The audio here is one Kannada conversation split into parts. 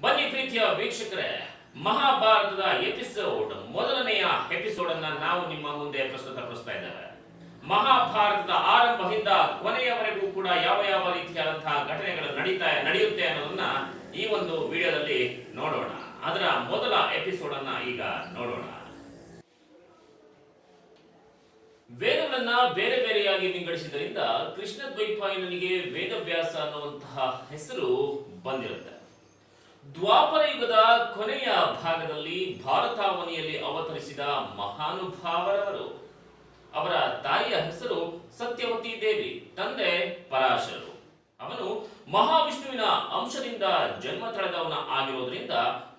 ಬನ್ನಿ ಪ್ರೀತಿಯ ವೀಕ್ಷಕರೇ, ಮಹಾಭಾರತದ ಎಪಿಸೋಡ್ ಮೊದಲನೆಯ ಎಪಿಸೋಡ್ ಅನ್ನ ನಾವು ನಿಮ್ಮ ಮುಂದೆ ಪ್ರಸ್ತುತಪಡಿಸ್ತಾ ಇದ್ದೇವೆ. ಮಹಾಭಾರತದ ಆರಂಭದಿಂದ ಕೊನೆಯವರೆಗೂ ಕೂಡ ಯಾವ ಯಾವ ರೀತಿಯಾದಂತಹ ಘಟನೆಗಳು ನಡೀತಾ, ನಡೆಯುತ್ತೆ ಅನ್ನೋದನ್ನ ಈ ಒಂದು ವಿಡಿಯೋದಲ್ಲಿ ನೋಡೋಣ. ಅದರ ಮೊದಲ ಎಪಿಸೋಡ್ ಅನ್ನ ಈಗ ನೋಡೋಣ. ವೇದಗಳನ್ನ ಬೇರೆ ಬೇರೆಯಾಗಿ ವಿಂಗಡಿಸಿದ್ದರಿಂದ ಕೃಷ್ಣ ದ್ವೈಪಾಯನನಿಗೆ ವೇದವ್ಯಾಸ ಅನ್ನುವಂತಹ ಹೆಸರು ಬಂದಿರುತ್ತೆ. ದ್ವಾಪರ ಯುಗದ ಕೊನೆಯ ಭಾಗದಲ್ಲಿ ಭಾರತಾವನಿಯಲ್ಲಿ ಅವತರಿಸಿದ ಮಹಾನುಭಾವರವರು ಅವರ ತಾಯಿಯ ಹೆಸರು ಸತ್ಯವತಿ ದೇವಿ, ತಂದೆ ಪರಾಶರು ಅವನು ಮಹಾವಿಷ್ಣುವಿನ ಅಂಶದಿಂದ ಜನ್ಮ ತಳೆದವನ ಆಗಿರೋದ್ರಿಂದ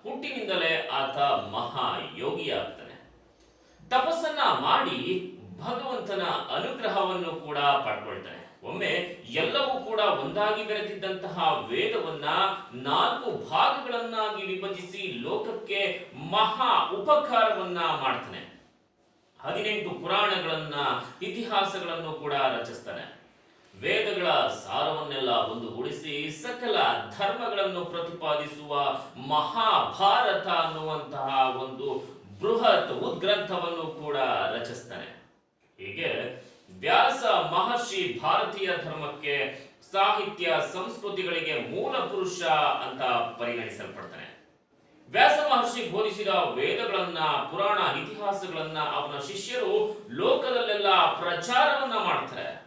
ಹುಟ್ಟಿನಿಂದಲೇ ಆತ ಮಹಾ ಮಹಾಯೋಗಿಯಾಗ್ತಾನೆ. ತಪಸ್ಸನ್ನ ಮಾಡಿ ಭಗವಂತನ ಅನುಗ್ರಹವನ್ನು ಕೂಡ ಪಡ್ಕೊಳ್ತಾನೆ. ಒಮ್ಮೆ ಎಲ್ಲವೂ ಕೂಡ ಒಂದಾಗಿ ಬೆರೆತಿದ್ದಂತಹ ವೇದವನ್ನ ನಾಲ್ಕು ಭಾಗಗಳನ್ನಾಗಿ ವಿಭಜಿಸಿ ಲೋಕಕ್ಕೆ ಮಹಾ ಉಪಕಾರವನ್ನ ಮಾಡ್ತಾನೆ. ಹದಿನೆಂಟು ಪುರಾಣಗಳನ್ನ, ಇತಿಹಾಸಗಳನ್ನು ಕೂಡ ರಚಿಸ್ತಾನೆ. ವೇದಗಳ ಸಾರವನ್ನೆಲ್ಲ ಒಂದುಗೂಡಿಸಿ ಸಕಲ ಧರ್ಮಗಳನ್ನು ಪ್ರತಿಪಾದಿಸುವ ಮಹಾಭಾರತ ಅನ್ನುವಂತಹ ಒಂದು ಬೃಹತ್ ಉದ್ಗ್ರಂಥವನ್ನು ಕೂಡ ರಚಿಸ್ತಾನೆ. ಹೀಗೆ ವ್ಯಾಸ ಮಹರ್ಷಿ ಭಾರತೀಯ ಧರ್ಮಕ್ಕೆ ಸಾಹಿತ್ಯ ಸಂಸ್ಕೃತಿಗಳಿಗೆ ಮೂಲ ಪುರುಷ ಅಂತ ಪರಿಗಣಿಸಲ್ಪಡ್ತಾನೆ ವ್ಯಾಸ ಮಹರ್ಷಿ ಬೋಧಿಸಿದ ವೇದಗಳನ್ನ, ಪುರಾಣ ಇತಿಹಾಸಗಳನ್ನ ಅವನ ಶಿಷ್ಯರು ಲೋಕದಲ್ಲೆಲ್ಲ ಪ್ರಚಾರವನ್ನ ಮಾಡ್ತಾರೆ.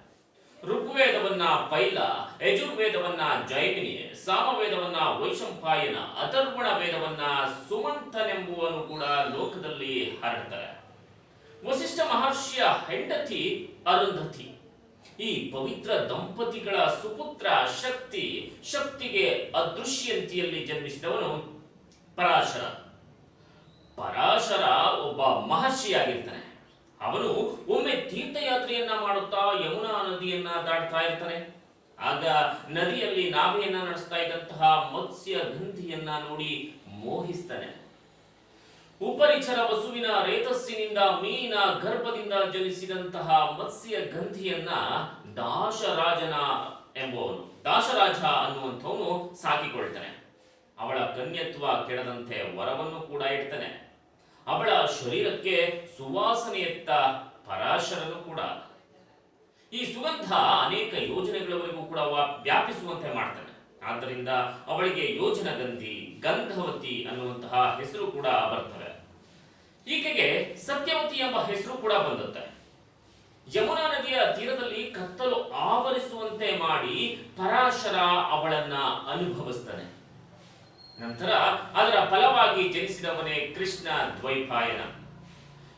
ಋಗ್ವೇದವನ್ನ ಪೈಲ, ಯಜುರ್ವೇದವನ್ನ ಜೈಮಿನಿ, ಸಾಮವೇದವನ್ನ ವೈಶಂಪಾಯನ, ಅಥರ್ವಣ ವೇದವನ್ನ ಸುಮಂತನೆಂಬುವನು ಕೂಡ ಲೋಕದಲ್ಲಿ ಹರಡ್ತಾರೆ. ವಸಿಷ್ಠ ಮಹರ್ಷಿಯ ಹೆಂಡತಿ ಅರುಂಧತಿ. ಈ ಪವಿತ್ರ ದಂಪತಿಗಳ ಸುಪುತ್ರ ಶಕ್ತಿ ಶಕ್ತಿಗೆ ಅದೃಶ್ಯಂತಿಯಲ್ಲಿ ಜನ್ಮಿಸಿದವನು ಪರಾಶರ. ಪರಾಶರ ಒಬ್ಬ ಮಹರ್ಷಿಯಾಗಿರ್ತಾನೆ. ಅವನು ಒಮ್ಮೆ ತೀರ್ಥಯಾತ್ರೆಯನ್ನ ಮಾಡುತ್ತಾ ಯಮುನಾ ನದಿಯನ್ನ ದಾಟ್ತಾ ಇರ್ತಾನೆ. ಆಗ ನದಿಯಲ್ಲಿ ನಾವೆಯನ್ನ ನಡೆಸ್ತಾ ಇದ್ದಂತಹ ಮತ್ಸ್ಯ ಗಂಧಿಯನ್ನ ನೋಡಿ ಮೋಹಿಸ್ತಾನೆ. ಉಪರಿಚರ ವಸುವಿನ ರೇತಸ್ಸಿನಿಂದ, ಮೀನ ಗರ್ಭದಿಂದ ಜನಿಸಿದಂತಹ ಮತ್ಸ್ಯ ಗಂಧಿಯನ್ನ ದಾಶರಾಜನ ಎಂಬುವನು ದಾಶರಾಜ ಅನ್ನುವಂಥವನು ಸಾಕಿಕೊಳ್ತಾನೆ. ಅವಳ ಕನ್ಯತ್ವ ಕೆಡದಂತೆ ವರವನ್ನು ಕೂಡ ಇಡ್ತಾನೆ. ಅವಳ ಶರೀರಕ್ಕೆ ಸುವಾಸನೆಯತ್ತ ಪರಾಶರನು ಕೂಡ. ಈ ಸುಗಂಧ ಅನೇಕ ಯೋಜನೆಗಳವರೆಗೂ ಕೂಡ ವ್ಯಾಪಿಸುವಂತೆ ಮಾಡ್ತಾನೆ. ಆದ್ದರಿಂದ ಅವಳಿಗೆ ಯೋಜನ ಗಂಧಿ ಗಂಧವತಿ ಅನ್ನುವಂತಹ ಹೆಸರು ಕೂಡ ಬರ್ತವೆ ಈಕೆಗೆ ಸತ್ಯವತಿ ಎಂಬ ಹೆಸರು ಕೂಡ ಬಂದುತ್ತೆ ಯಮುನಾ ನದಿಯ ತೀರದಲ್ಲಿ ಕತ್ತಲು ಆವರಿಸುವಂತೆ ಮಾಡಿ ಪರಾಶರ ಅವಳನ್ನ ಅನುಭವಿಸ್ತಾನೆ. ನಂತರ ಅದರ ಫಲವಾಗಿ ಜನಿಸಿದವನೇ ಕೃಷ್ಣ ದ್ವೈಪಾಯನ.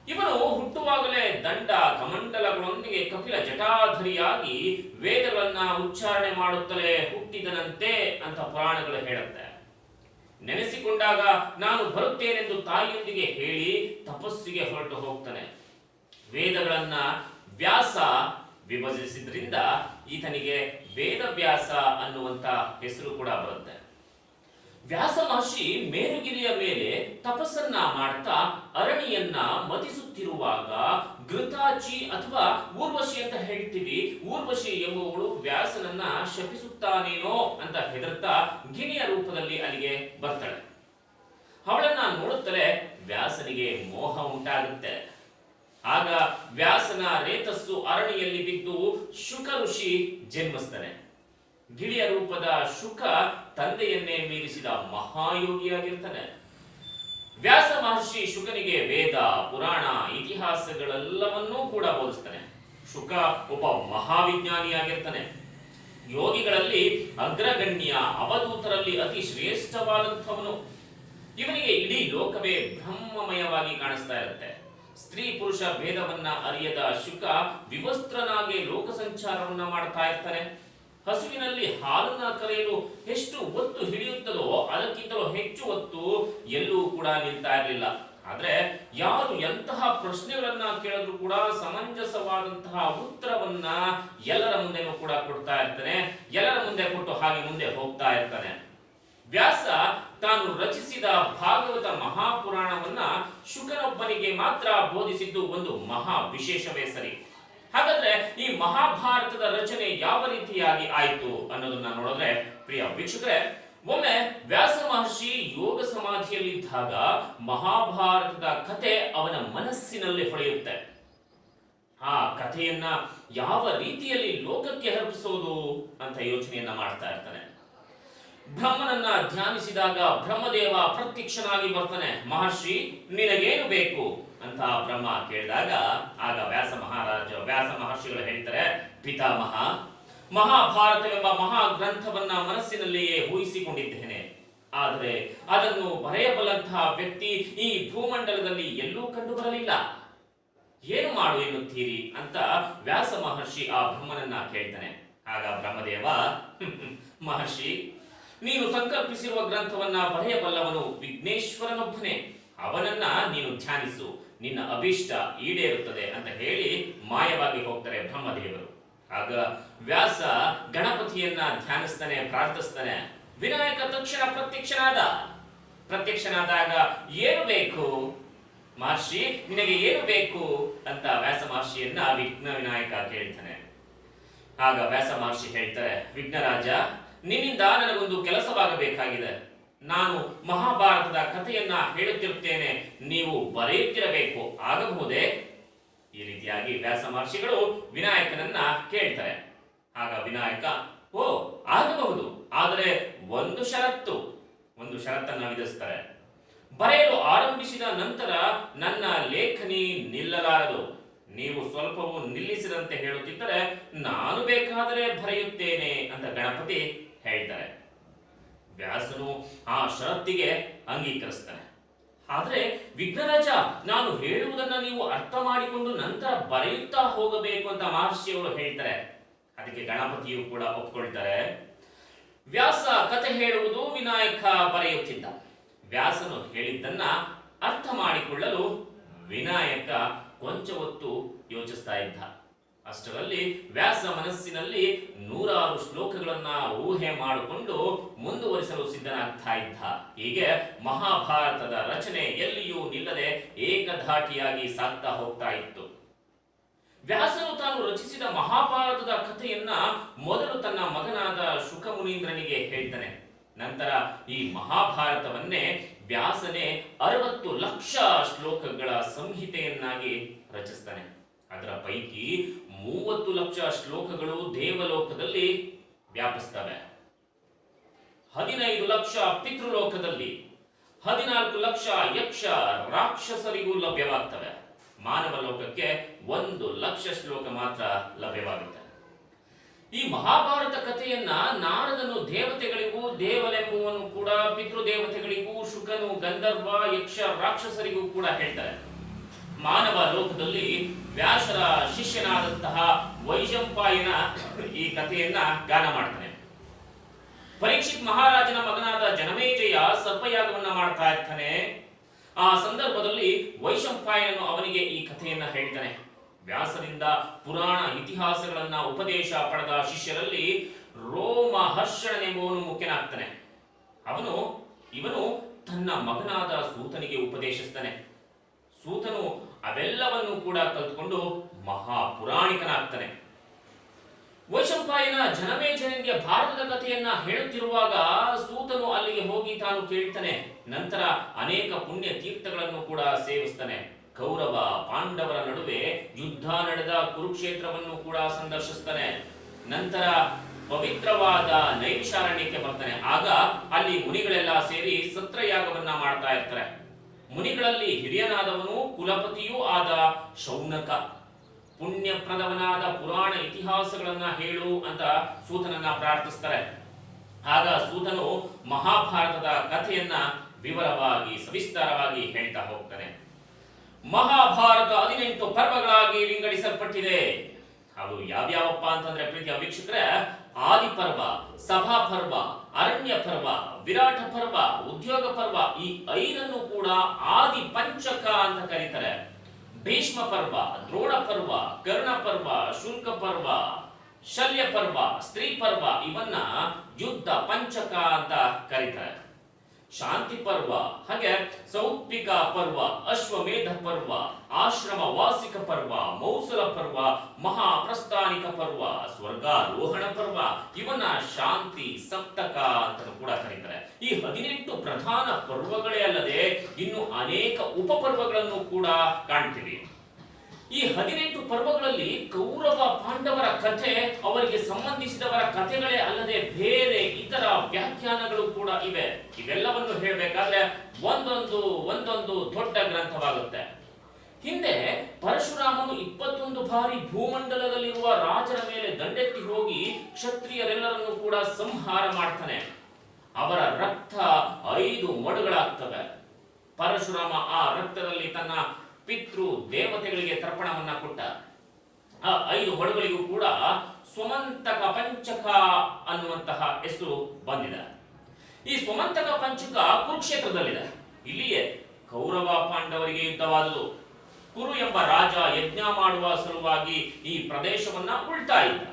ಇವನು ಹುಟ್ಟುವಾಗಲೇ ದಂಡ ಕಮಂಡಲಗಳೊಂದಿಗೆ ಕಪಿಲ ಜಟಾಧರಿಯಾಗಿ ವೇದಗಳನ್ನ ಉಚ್ಚಾರಣೆ ಮಾಡುತ್ತಲೇ ಹುಟ್ಟಿದನಂತೆ ಅಂತ ಪುರಾಣಗಳು ಹೇಳುತ್ತೆ. ನೆನೆಸಿಕೊಂಡಾಗ ನಾನು ಬರುತ್ತೇನೆಂದು ತಾಯಿಯೊಂದಿಗೆ ಹೇಳಿ ತಪಸ್ಸಿಗೆ ಹೊರಟು ಹೋಗ್ತಾನೆ. ವೇದಗಳನ್ನ ವ್ಯಾಸ ವಿಭಜಿಸಿದ್ರಿಂದ ಈತನಿಗೆ ವೇದವ್ಯಾಸ ಅನ್ನುವಂತ ಹೆಸರು ಕೂಡ ಬರುತ್ತೆ. ವ್ಯಾಸ ಮಹರ್ಷಿ ಮೇರುಗಿರಿಯ ಮೇಲೆ ತಪಸ್ಸನ್ನ ಮಾಡ್ತಾ ಅರಣಿಯನ್ನ ಮತಿಸುತ್ತಿರುವಾಗ ಘೃತಾಚಿ ಅಥವಾ ಊರ್ವಶಿ ಅಂತ ಹೇಳ್ತೀವಿ. ಊರ್ವಶಿ ಎಂಬುವಳು ವ್ಯಾಸನನ್ನ ಶಪಿಸುತ್ತಾನೇನೋ ಅಂತ ಹೆದರ್ತಾ ಗಿಣಿಯ ರೂಪದಲ್ಲಿ ಅಲ್ಲಿಗೆ ಬರ್ತಾಳೆ. ಅವಳನ್ನ ನೋಡುತ್ತಲೇ ವ್ಯಾಸನಿಗೆ ಮೋಹ ಉಂಟಾಗುತ್ತೆ. ಆಗ ವ್ಯಾಸನ ರೇತಸ್ಸು ಅರಣಿಯಲ್ಲಿ ಬಿದ್ದು ಶುಕ ಋಷಿ ಜನ್ಮಿಸ್ತಾನೆ. ಗಿಳಿಯ ರೂಪದ ಶುಕ ತಂದೆಯನ್ನೇ ಮೀರಿಸಿದ ಮಹಾಯೋಗಿಯಾಗಿರ್ತಾನೆ. ವ್ಯಾಸ ಮಹರ್ಷಿ ಶುಕನಿಗೆ ವೇದ, ಪುರಾಣ, ಇತಿಹಾಸಗಳೆಲ್ಲವನ್ನೂ ಕೂಡ ಬೋಧಿಸ್ತಾನೆ. ಶುಕ ಒಬ್ಬ ಮಹಾವಿಜ್ಞಾನಿಯಾಗಿರ್ತಾನೆ. ಯೋಗಿಗಳಲ್ಲಿ ಅಗ್ರಗಣ್ಯ, ಅವಧೂತರಲ್ಲಿ ಅತಿ ಶ್ರೇಷ್ಠವಾದಂಥವನು. ಇವನಿಗೆ ಇಡೀ ಲೋಕವೇ ಬ್ರಹ್ಮಮಯವಾಗಿ ಕಾಣಿಸ್ತಾ ಇರುತ್ತೆ. ಸ್ತ್ರೀ ಪುರುಷ ಭೇದವನ್ನ ಅರಿಯದ ಶುಕ ವಿವಸ್ತ್ರನಾಗಿ ಲೋಕ ಸಂಚಾರವನ್ನ ಮಾಡ್ತಾ ಇರ್ತಾನೆ. ಹಸುವಿನಲ್ಲಿ ಹಾಲನ್ನ ಕರೆಯಲು ಎಷ್ಟು ನಿಲ್ತಾ ಇರಲಿಲ್ಲ. ಆದ್ರೆ ಯಾರು ಎಂತಹ ಪ್ರಶ್ನೆಗಳನ್ನ ಕೇಳಿದ್ರು ಕೂಡ ಸಮಂಜಸವಾದಂತಹ ಉತ್ತರವನ್ನ ಎಲ್ಲರ ಮುಂದೆನೂ ಕೂಡ ಕೊಡ್ತಾ ಇರ್ತಾನೆ, ಎಲ್ಲರ ಮುಂದೆ ಕೊಟ್ಟು ಹಾಗೆ ಮುಂದೆ ಹೋಗ್ತಾ ಇರ್ತಾನೆ. ವ್ಯಾಸ ತಾನು ರಚಿಸಿದ ಭಾಗವತ ಮಹಾಪುರಾಣವನ್ನ ಶುಕನೊಬ್ಬನಿಗೆ ಮಾತ್ರ ಬೋಧಿಸಿದ್ದು ಒಂದು ಮಹಾ ವಿಶೇಷವೇ ಸರಿ. ಹಾಗಾದ್ರೆ ಈ ಮಹಾಭಾರತದ ರಚನೆ ಯಾವ ರೀತಿಯಾಗಿ ಆಯಿತು ಅನ್ನೋದನ್ನ ನೋಡಿದ್ರೆ, ಪ್ರಿಯ ವೀಕ್ಷಕರೇ ಒಮ್ಮೆ ವ್ಯಾಸ ಮಹರ್ಷಿ ಯೋಗ ಸಮಾಧಿಯಲ್ಲಿದ್ದಾಗ ಮಹಾಭಾರತದ ಕಥೆ ಅವನ ಮನಸ್ಸಿನಲ್ಲಿ ಹೊಳೆಯುತ್ತೆ. ಆ ಕಥೆಯನ್ನ ಯಾವ ರೀತಿಯಲ್ಲಿ ಲೋಕಕ್ಕೆ ಹರಪಿಸೋದು ಅಂತ ಯೋಚನೆಯನ್ನ ಮಾಡ್ತಾ ಇರ್ತಾನೆ. ಬ್ರಹ್ಮನನ್ನ ಧ್ಯಾನಿಸಿದಾಗ ಬ್ರಹ್ಮದೇವ ಪ್ರತ್ಯಕ್ಷನಾಗಿ ಬರ್ತಾನೆ, ಮಹರ್ಷಿ, ನಿನಗೇನು ಬೇಕು? ಅಂತ ಬ್ರಹ್ಮ ಕೇಳಿದಾಗ ಆಗ ವ್ಯಾಸ ಮಹಾರಾಜ ವ್ಯಾಸ ಮಹರ್ಷಿಗಳು ಹೇಳ್ತಾರೆ, ಪಿತಾಮಹ ಮಹಾಭಾರತವೆಂಬ ಮಹಾ ಗ್ರಂಥವನ್ನ ಮನಸ್ಸಿನಲ್ಲಿಯೇ ಊಹಿಸಿಕೊಂಡಿದ್ದೇನೆ. ಆದರೆ ಅದನ್ನು ಬರೆಯಬಲ್ಲಂತಹ ವ್ಯಕ್ತಿ ಈ ಭೂಮಂಡಲದಲ್ಲಿ ಎಲ್ಲೂ ಕಂಡು ಬರಲಿಲ್ಲ ಏನು ಮಾಡು ಎನ್ನುತ್ತೀರಿ ಅಂತ ವ್ಯಾಸ ಮಹರ್ಷಿ ಆ ಬ್ರಹ್ಮನನ್ನ ಕೇಳ್ತಾನೆ. ಆಗ ಬ್ರಹ್ಮದೇವ ಮಹರ್ಷಿ, ನೀನು ಸಂಕಲ್ಪಿಸಿರುವ ಗ್ರಂಥವನ್ನ ಬರೆಯಬಲ್ಲವನು ವಿಘ್ನೇಶ್ವರನೊಬ್ಬನೇ. ಅವನನ್ನ ನೀನು ಧ್ಯಾನಿಸು. ನಿನ್ನ ಅಭೀಷ್ಟ ಈಡೇರುತ್ತದೆ ಅಂತ ಹೇಳಿ ಮಾಯವಾಗಿ ಹೋಗ್ತಾರೆ ಬ್ರಹ್ಮದೇವರು. ಆಗ ವ್ಯಾಸ ಗಣಪತಿಯನ್ನ ಧ್ಯಾನಿಸ್ತಾನೆ, ಪ್ರಾರ್ಥಿಸ್ತಾನೆ. ವಿನಾಯಕ ತಕ್ಷಣ ಪ್ರತ್ಯಕ್ಷನಾದ. ಪ್ರತ್ಯಕ್ಷನಾದಾಗ ಏನು ಬೇಕು? ಮಹರ್ಷಿ, ನಿನಗೆ ಏನು ಬೇಕು? ಅಂತ ವ್ಯಾಸ ಮಹರ್ಷಿಯನ್ನ ವಿಘ್ನ ವಿನಾಯಕ ಕೇಳ್ತಾನೆ. ಆಗ ವ್ಯಾಸ ಮಹರ್ಷಿ ಹೇಳ್ತಾರೆ, ವಿಘ್ನರಾಜ, ನಿನ್ನಿಂದ ನನಗೊಂದು ಕೆಲಸವಾಗಬೇಕಾಗಿದೆ. ನಾನು ಮಹಾಭಾರತದ ಕಥೆಯನ್ನ ಹೇಳುತ್ತಿರುತ್ತೇನೆ. ನೀವು ಬರೆಯುತ್ತಿರಬೇಕು. ಆಗಬಹುದೇ? ಈ ರೀತಿಯಾಗಿ ವ್ಯಾಸ ಮಹರ್ಷಿಗಳು ವಿನಾಯಕನನ್ನ ಕೇಳ್ತಾರೆ. ಆಗ ವಿನಾಯಕ, ಓ, ಆಗಬಹುದು. ಆದರೆ ಒಂದು ಷರತ್ತು. ಒಂದು ಷರತ್ತನ್ನ ವಿಧಿಸ್ತಾರೆ. ಬರೆಯಲು ಆರಂಭಿಸಿದ ನಂತರ ನನ್ನ ಲೇಖನಿ ನಿಲ್ಲಲಾರದು. ನೀವು ಸ್ವಲ್ಪವೂ ನಿಲ್ಲಿಸಿದಂತೆ ಹೇಳುತ್ತಿದ್ದರೆ ನಾನು ಬೇಕಾದರೆ ಬರೆಯುತ್ತೇನೆ ಅಂತ ಗಣಪತಿ ಹೇಳ್ತಾರೆ. ವ್ಯಾಸನು ಆ ಷರತ್ತಿಗೆ ಅಂಗೀಕರಿಸ್ತಾನೆ ಆದ್ರೆ ವಿಘ್ನರಾಜ, ನಾನು ಹೇಳುವುದನ್ನ ನೀವು ಅರ್ಥ ಮಾಡಿಕೊಂಡು ನಂತರ ಬರೆಯುತ್ತಾ ಹೋಗಬೇಕು ಅಂತ ಮಹರ್ಷಿಯವರು ಹೇಳ್ತಾರೆ. ಅದಕ್ಕೆ ಗಣಪತಿಯು ಕೂಡ ಒಪ್ಕೊಳ್ತಾರೆ. ವ್ಯಾಸ ಕತೆ ಹೇಳುವುದು ವಿನಾಯಕ ಬರೆಯುತ್ತಿದ್ದ. ವ್ಯಾಸನು ಹೇಳಿದ್ದನ್ನ ಅರ್ಥ ಮಾಡಿಕೊಳ್ಳಲು ವಿನಾಯಕ ಕೊಂಚ ಹೊತ್ತು ಯೋಚಿಸ್ತಾ ಇದ್ದ. ಅಷ್ಟರಲ್ಲಿ ವ್ಯಾಸ ಮನಸ್ಸಿನಲ್ಲಿ ನೂರಾರು ಶ್ಲೋಕಗಳನ್ನ ಊಹೆ ಮಾಡಿಕೊಂಡು ಮುಂದುವರಿಸಲು ಸಿದ್ಧನಾಗ್ತಾ ಇದ್ದ. ಹೀಗೆ ಮಹಾಭಾರತದ ರಚನೆ ಎಲ್ಲಿಯೂ ನಿಲ್ಲದೆ ಏಕಧಾಟಿಯಾಗಿ ಸಾಗ್ತಾ ಹೋಗ್ತಾ ಇತ್ತು. ವ್ಯಾಸನು ತಾನು ರಚಿಸಿದ ಮಹಾಭಾರತದ ಕಥೆಯನ್ನ ಮೊದಲು ತನ್ನ ಮಗನಾದ ಶುಕಮುನೀಂದ್ರನಿಗೆ ಹೇಳ್ತಾನೆ. ನಂತರ ಈ ಮಹಾಭಾರತವನ್ನೇ ವ್ಯಾಸನೆ ಅರವತ್ತು ಲಕ್ಷ ಶ್ಲೋಕಗಳ ಸಂಹಿತೆಯನ್ನಾಗಿ ರಚಿಸ್ತಾನೆ. ಅದರ ಪೈಕಿ ಮೂವತ್ತು ಲಕ್ಷ ಶ್ಲೋಕಗಳು ದೇವಲೋಕದಲ್ಲಿ ವ್ಯಾಪಿಸ್ತವೆ. ಹದಿನೈದು ಲಕ್ಷ ಪಿತೃಲೋಕದಲ್ಲಿ ಹದಿನಾಲ್ಕು ಲಕ್ಷ ಯಕ್ಷ ರಾಕ್ಷಸರಿಗೂ ಲಭ್ಯವಾಗ್ತವೆ. ಮಾನವ ಲೋಕಕ್ಕೆ ಒಂದು ಲಕ್ಷ ಶ್ಲೋಕ ಮಾತ್ರ ಲಭ್ಯವಾಗುತ್ತೆ. ಈ ಮಹಾಭಾರತ ಕಥೆಯನ್ನ ನಾರದನು ದೇವತೆಗಳಿಗೂ, ದೇವಲೆಂಬುವನು ಕೂಡ, ಪಿತೃದೇವತೆಗಳಿಗೂ, ಶುಕನು, ಗಂಧರ್ವ, ಯಕ್ಷ, ರಾಕ್ಷಸರಿಗೂ ಕೂಡ ಹೇಳ್ತಾರೆ. ಮಾನವ ಲೋಕದಲ್ಲಿ ವ್ಯಾಸರ ಶಿಷ್ಯನಾದಂತಹ ವೈಶಂಪಾಯನ ಈ ಕಥೆಯನ್ನ ಗಾನ ಮಾಡ್ತಾನೆ. ಪರೀಕ್ಷಿತ್ ಮಹಾರಾಜನ ಮಗನಾದ ಜನಮೇಜಯ ಸರ್ಪಯಾಗವನ್ನ ಮಾಡ್ತಾ ಇರ್ತಾನೆ. ಆ ಸಂದರ್ಭದಲ್ಲಿ ವೈಶಂಪಾಯನನು ಅವನಿಗೆ ಈ ಕಥೆಯನ್ನ ಹೇಳ್ತಾನೆ. ವ್ಯಾಸರಿಂದ ಪುರಾಣ ಇತಿಹಾಸಗಳನ್ನ ಉಪದೇಶ ಪಡೆದ ಶಿಷ್ಯರಲ್ಲಿ ರೋಮ ಹರ್ಷಣನೆಂಬುವನು ಮುಖ್ಯನಾಗ್ತಾನೆ. ಅವನು, ಇವನು ತನ್ನ ಮಗನಾದ ಸೂತನಿಗೆ ಉಪದೇಶಿಸ್ತಾನೆ. ಸೂತನು ಅವೆಲ್ಲವನ್ನು ಕೂಡ ಕಲ್ತ್ಕೊಂಡು ಮಹಾಪುರಾಣಿಕನಾಗ್ತಾನೆ. ವೈಶಂಪಾಯನ ಜನಮೇಜನಿಗೆ ಭಾರತದ ಕಥೆಯನ್ನ ಹೇಳುತ್ತಿರುವಾಗ ಸೂತನು ಅಲ್ಲಿಗೆ ಹೋಗಿ ತಾನು ಕೇಳ್ತಾನೆ. ನಂತರ ಅನೇಕ ಪುಣ್ಯ ತೀರ್ಥಗಳನ್ನು ಕೂಡ ಸೇವಿಸ್ತಾನೆ. ಕೌರವ, ಪಾಂಡವರ ನಡುವೆ ಯುದ್ಧ ನಡೆದ ಕುರುಕ್ಷೇತ್ರವನ್ನು ಕೂಡ ಸಂದರ್ಶಿಸ್ತಾನೆ. ನಂತರ ಪವಿತ್ರವಾದ ನೈಮಿಷಾರಣ್ಯಕ್ಕೆ ಬರ್ತಾನೆ. ಆಗ ಅಲ್ಲಿ ಮುನಿಗಳೆಲ್ಲ ಸೇರಿ ಸತ್ರಯಾಗವನ್ನ ಮಾಡ್ತಾ ಇರ್ತಾರೆ. ಮುನಿಗಳಲ್ಲಿ ಹಿರಿಯನಾದವನು ಕುಲಪತಿಯೂ ಆದ ಶೌನಕ. ಪುಣ್ಯಪ್ರದವನಾದ ಪುರಾಣ ಇತಿಹಾಸಗಳನ್ನ ಹೇಳು ಅಂತ ಸೂತನನ್ನ ಪ್ರಾರ್ಥಿಸ್ತಾರೆ. ಆಗ ಸೂತನು ಮಹಾಭಾರತದ ಕಥೆಯನ್ನ ವಿವರವಾಗಿ, ಸವಿಸ್ತಾರವಾಗಿ ಹೇಳ್ತಾ ಹೋಗ್ತಾನೆ. ಮಹಾಭಾರತ ಹದಿನೆಂಟು ಪರ್ವಗಳಾಗಿ ವಿಂಗಡಿಸಲ್ಪಟ್ಟಿದೆ. ಅವು ಯಾವ್ಯಾವಪ್ಪ ಅಂತಂದ್ರೆ ಪ್ರೀತಿಯ ವೀಕ್ಷಕರೇ ಆದಿ ಪರ್ವ ಸಭಾ ಪರ್ವ ಅರಣ್ಯ ಪರ್ವ ವಿರಾಟ ಪರ್ವ ಉದ್ಯೋಗ ಪರ್ವ ಈ ಐದನ್ನು ಕೂಡ ಆದಿ ಪಂಚಕ ಅಂತ ಕರೀತಾರೆ. ಭೀಷ್ಮ ಪರ್ವ ದ್ರೋಣ ಪರ್ವ ಕರ್ಣ ಪರ್ವ ಶುಲ್ಕ ಪರ್ವ ಶಲ್ಯ ಪರ್ವ ಸ್ತ್ರೀ ಪರ್ವ ಇವನ್ನ ಯುದ್ಧ ಪಂಚಕ ಅಂತ ಕರೀತಾರೆ. ಶಾಂತಿ ಪರ್ವ, ಹಾಗೆ ಸೌಪ್ತಿಕ ಪರ್ವ, ಅಶ್ವಮೇಧ ಪರ್ವ ಆಶ್ರಮ ವಾಸಿಕ ಪರ್ವ, ಮೌಸಲ ಪರ್ವ, ಮಹಾಪ್ರಸ್ಥಾನಿಕ ಪರ್ವ, ಸ್ವರ್ಗಾರೋಹಣ ಪರ್ವ, ಇವನ್ನ ಶಾಂತಿ, ಸಪ್ತಕ ಅಂತ ಕೂಡ ಕರೀತಾರೆ. ಈ ಹದಿನೆಂಟು ಪ್ರಧಾನ ಪರ್ವಗಳೇ ಅಲ್ಲದೆ ಇನ್ನು ಅನೇಕ ಉಪಪರ್ವಗಳನ್ನು ಕೂಡ ಕಾಣ್ತೀವಿ. ಈ ಹದಿನೆಂಟು ಪರ್ವಗಳಲ್ಲಿ ಕೌರವ ಪಾಂಡವರ ಕಥೆ, ಅವರಿಗೆ ಸಂಬಂಧಿಸಿದವರ ಕಥೆಗಳೇ ಅಲ್ಲದೆ ಬೇರೆ ಇತರ ವ್ಯಾಖ್ಯಾನಗಳು ಕೂಡ ಇವೆ. ಇವೆಲ್ಲವನ್ನು ಹೇಳಬೇಕಾದ್ರೆ ಒಂದೊಂದು ಒಂದೊಂದು ದೊಡ್ಡ ಗ್ರಂಥವಾಗುತ್ತೆ. ಹಿಂದೆ ಪರಶುರಾಮನು ಇಪ್ಪತ್ತೊಂದು ಬಾರಿ ಭೂಮಂಡಲದಲ್ಲಿರುವ ರಾಜರ ಮೇಲೆ ದಂಡೆತ್ತಿ ಹೋಗಿ ಕ್ಷತ್ರಿಯರೆಲ್ಲರನ್ನು ಕೂಡ ಸಂಹಾರ ಮಾಡ್ತಾನೆ. ಅವರ ರಕ್ತ ಐದು ಮಡುಗಳಾಗ್ತವೆ. ಪರಶುರಾಮ ಆ ರಕ್ತದಲ್ಲಿ ತನ್ನ ಪಿತೃ ದೇವತೆಗಳಿಗೆ ತರ್ಪಣವನ್ನ ಕೊಟ್ಟ ಆ ಐದು ಮಡುಗಳಿಗೂ ಕೂಡ ಸುಮಂತಕ ಪಂಚಕ ಅನ್ನುವಂತಹ ಹೆಸರು ಬಂದಿದೆ. ಈ ಸುಮಂತಕ ಪಂಚಕ ಕುರುಕ್ಷೇತ್ರದಲ್ಲಿದೆ. ಇಲ್ಲಿಯೇ ಕೌರವ ಪಾಂಡವರಿಗೆ ಯುದ್ಧವಾದುದು. ಕುರು ಎಂಬ ರಾಜ ಯಜ್ಞ ಮಾಡುವ ಸಲುವಾಗಿ ಈ ಪ್ರದೇಶವನ್ನ ಉಳ್ತಾ ಇದ್ದ.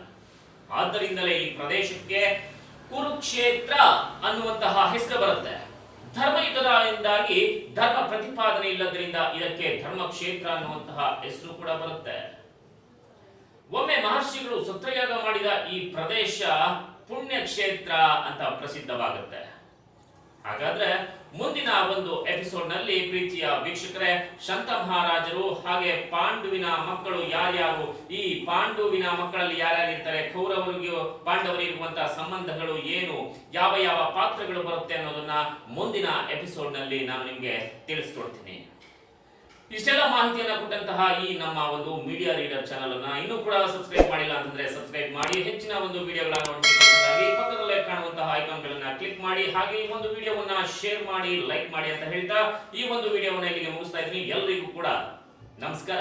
ಆದ್ದರಿಂದಲೇ ಈ ಪ್ರದೇಶಕ್ಕೆ ಕುರುಕ್ಷೇತ್ರ ಅನ್ನುವಂತಹ ಹೆಸರು ಬರುತ್ತೆ. ಧರ್ಮಯುದ್ಧದಿಂದಾಗಿ ಧರ್ಮ ಪ್ರತಿಪಾದನೆ ಇಲ್ಲದ್ರಿಂದ ಇದಕ್ಕೆ ಧರ್ಮ ಕ್ಷೇತ್ರ ಅನ್ನುವಂತಹ ಹೆಸರು ಕೂಡ ಬರುತ್ತೆ. ಒಮ್ಮೆ ಮಹರ್ಷಿಗಳು ಸತ್ರಯಾಗ ಮಾಡಿದ ಈ ಪ್ರದೇಶ ಪುಣ್ಯ ಕ್ಷೇತ್ರ ಅಂತ ಪ್ರಸಿದ್ಧವಾಗುತ್ತೆ. ಹಾಗಾದ್ರೆ ಮುಂದಿನ ಒಂದು ಎಪಿಸೋಡ್ನಲ್ಲಿ ಪ್ರೀತಿಯ ವೀಕ್ಷಕರೇ ಶಂತ ಮಹಾರಾಜರು ಹಾಗೆ ಪಾಂಡುವಿನ ಮಕ್ಕಳು ಯಾರ್ಯಾರು, ಈ ಪಾಂಡುವಿನ ಮಕ್ಕಳಲ್ಲಿ ಯಾರ್ಯಾರಿರ್ತಾರೆ, ಕೌರವರಿಗೆ ಪಾಂಡವರಿರುವಂತಹ ಸಂಬಂಧಗಳು ಏನು, ಯಾವ ಯಾವ ಪಾತ್ರಗಳು ಬರುತ್ತೆ ಅನ್ನೋದನ್ನ ಮುಂದಿನ ಎಪಿಸೋಡ್ನಲ್ಲಿ ನಾನು ನಿಮ್ಗೆ ತಿಳಿಸ್ಕೊಡ್ತೀನಿ. ಇಷ್ಟೆಲ್ಲ ಮಾಹಿತಿಯನ್ನ ಕೊಟ್ಟಂತಹ ಈ ನಮ್ಮ ಒಂದು ಮೀಡಿಯಾ ರೀಡರ್ ಚಾನಲ್ ಅನ್ನ ಇನ್ನೂ ಕೂಡ ಸಬ್ಸ್ಕ್ರೈಬ್ ಮಾಡಿಲ್ಲ ಅಂತಂದ್ರೆ ಸಬ್ಸ್ಕ್ರೈಬ್ ಮಾಡಿ, ಹೆಚ್ಚಿನ ಒಂದು ವಿಡಿಯೋಗಳ ನೋಟಿಫಿಕೇಶನ್ಗಾಗಿ ಪಕ್ಕದಲ್ಲೇ ಕಾಣುವಂತಹ ಐಕಾನ್ ಗಳನ್ನ ಕ್ಲಿಕ್ ಮಾಡಿ, ಹಾಗೆ ಈ ಒಂದು ವಿಡಿಯೋವನ್ನ ಶೇರ್ ಮಾಡಿ ಲೈಕ್ ಮಾಡಿ ಅಂತ ಹೇಳ್ತಾ ಈ ಒಂದು ವಿಡಿಯೋವನ್ನ ಇಲ್ಲಿಗೆ ಮುಗಿಸ್ತಾ ಇದ್ದೀನಿ. ಎಲ್ಲರಿಗೂ ಕೂಡ ನಮಸ್ಕಾರ.